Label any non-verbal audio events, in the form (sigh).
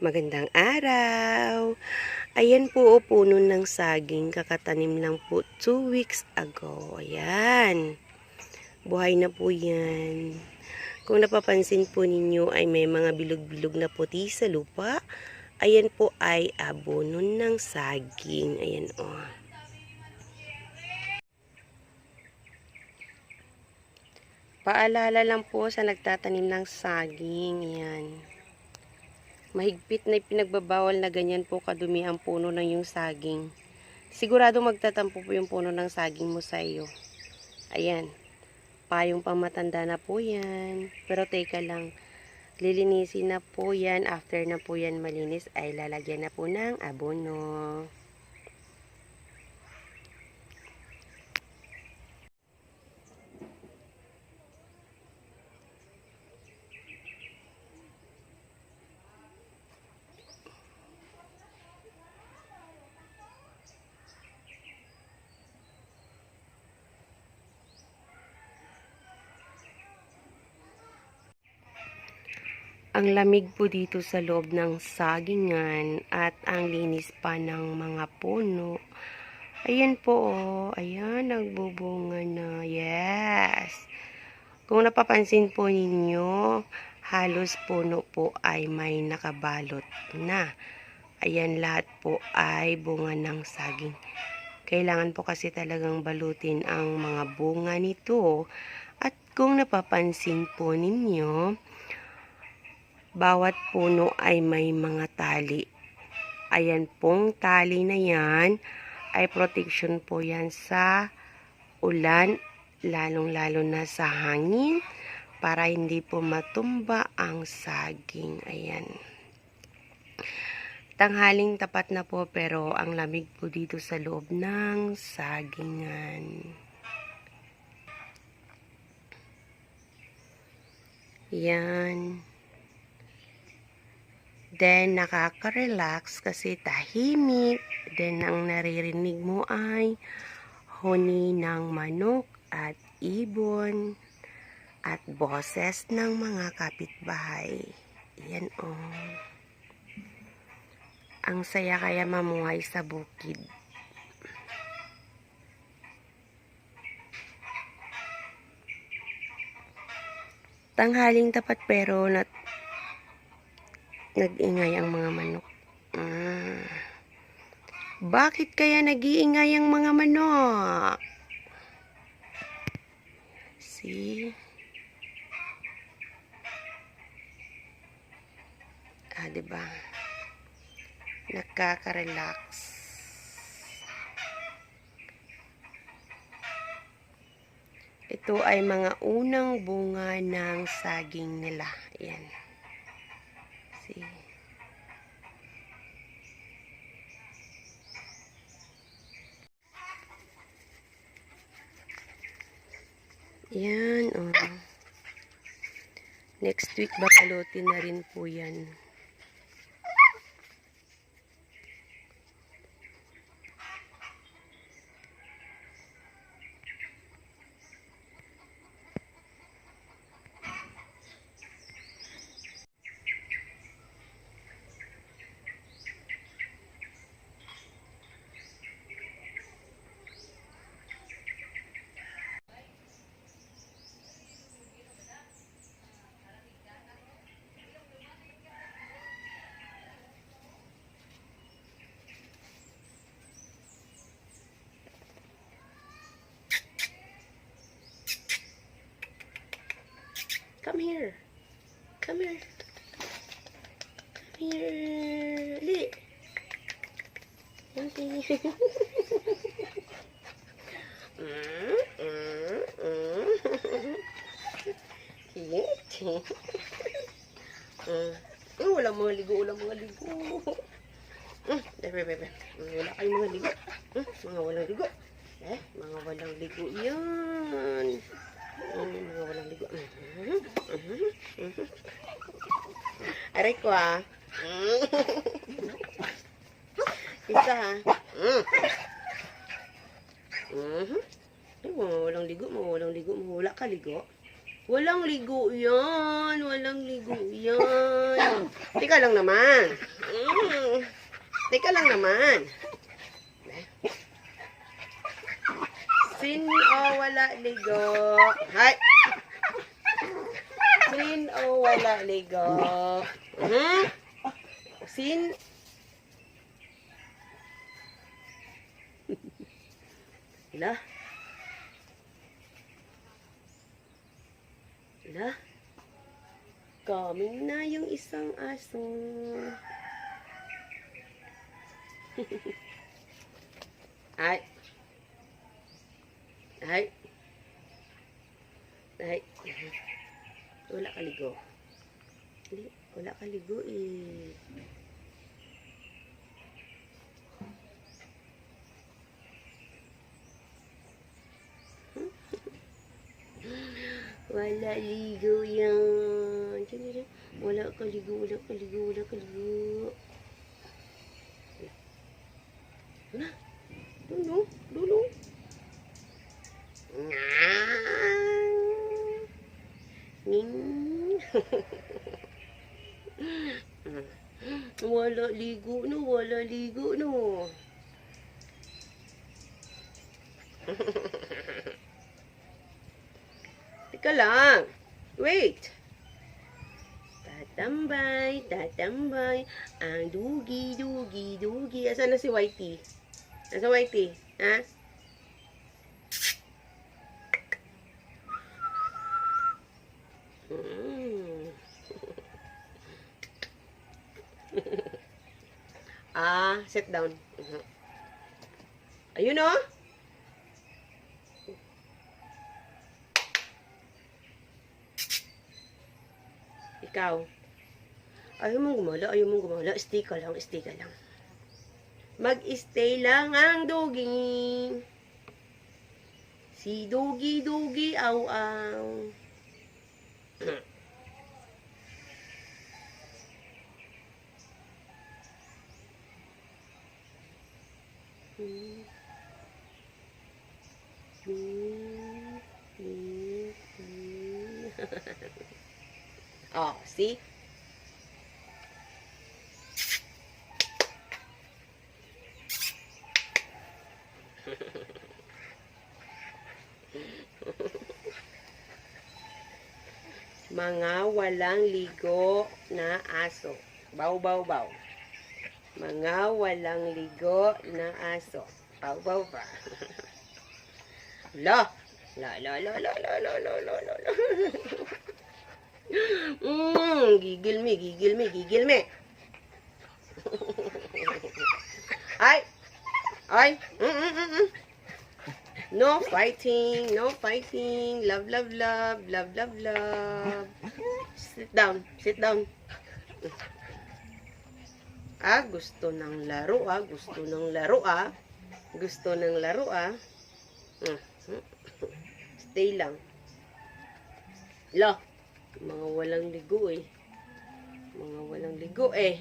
Magandang araw! Ayan po o puno ng saging. Kakatanim lang po 2 weeks ago. Ayan. Buhay na po yan. Kung napapansin po ninyo ay may mga bilog-bilog na puti sa lupa. Ayan po ay abono ng saging. Ayan o. Paalala lang po sa nagtatanim ng saging. Ayan. Mahigpit na pinagbabawal na ganyan po kadumi ang puno ng yung saging. Sigurado magtatampo po yung puno ng saging mo sa iyo. Ayan. Payong pamatanda na po yan. Pero teka lang. Lilinisin na po yan. After na po yan malinis ay lalagyan na po ng abono. Ang lamig po dito sa loob ng sagingan at ang linis pa ng mga puno. Ayan po, oh. ayan, nagbubunga na. Yes! Kung napapansin po ninyo, halos puno po ay may nakabalot na. Ayan, lahat po ay bunga ng saging. Kailangan po kasi talagang balutin ang mga bunga nito. At kung napapansin po ninyo, bawat puno ay may mga tali. Ayan pong tali na yan ay protection po yan sa ulan, lalong-lalo na sa hangin para hindi po matumba ang saging. Ayan. Tanghaling tapat na po pero ang lamig po dito sa loob ng sagingan. Yan. Then, nakaka-relax kasi tahimik. Then, ang naririnig mo ay huni ng manok at ibon at boses ng mga kapitbahay. Yan o. Oh. Ang saya kaya mamuhay sa bukid. Tanghaling tapat pero nat nag-ingay ang mga manok. Ah. Bakit kaya nag-iingay ang mga manok? See? Ah, diba? Nakaka-relax. Ito ay mga unang bunga ng saging nila. Ayan. See? Yan, oh. Next week, babalutin na rin po yan. Li. Okay. (laughs) mm, mm, mm. Cute. mm. Wala mga ligo, wala mga ligo. Mm, bebe, bebe. Mm, Wala kayong mga ligo. Mm, mga walang ligo. Eh, mga walang ligo yan. Mm, mga walang ligo. Mhm, mhm, mhm. Aray ko ah. Mm. Isa ha. Mm. Ay, mga walang ligo, mga walang ligo, mga wala ka ligo. Walang ligo yan. Walang ligo yan. Teka lang naman. Mm. Teka lang naman. Sin o wala ligo? Hay! Sin o wala ligo? Hmm? Sin? Ila? Ila? Coming na yung isang aso. (laughs) Ay. Ay. Ay. Wala kaligo. Hindi, wala kaligo eh. (laughs) Wala ligo yan. Diyan, diyan. Wala kaligo, wala kaligo, wala kaligo. Na, dulo, dulo. Ning. (laughs) wala ligo no, wala ligo no. Teka (laughs) lang. Wait. Tatambay, tatambay, ang dugi, dugi, dugi. Asan na si Whitey? Nasa Whitey? Ha? Ah, sit down. Mhm. Ayun oh. Ikaw. Ayaw mong gumala, ayaw mong gumala. Stay ka lang, stay ka lang. Mag-stay lang ang doggy. Si Dugi Dugi aw aw. (laughs) oh, see? (laughs) Mga walang ligo na aso. Baw, baw, baw. Mga walang ligo na aso. Baw, baw, ba. La. La, la, la, la, la, la, la, la, la, la. Mm, gigil me, gigil me, gigil me. Ay. Ay. Mm, mm, mm, mm. No fighting, no fighting. Love, love, love, love, love, love. Sit down, sit down. Ah, gusto ng laro ah, gusto ng laro ah. Gusto ng laro ah. Stay lang. La, mga walang ligo eh. Mga walang ligo eh.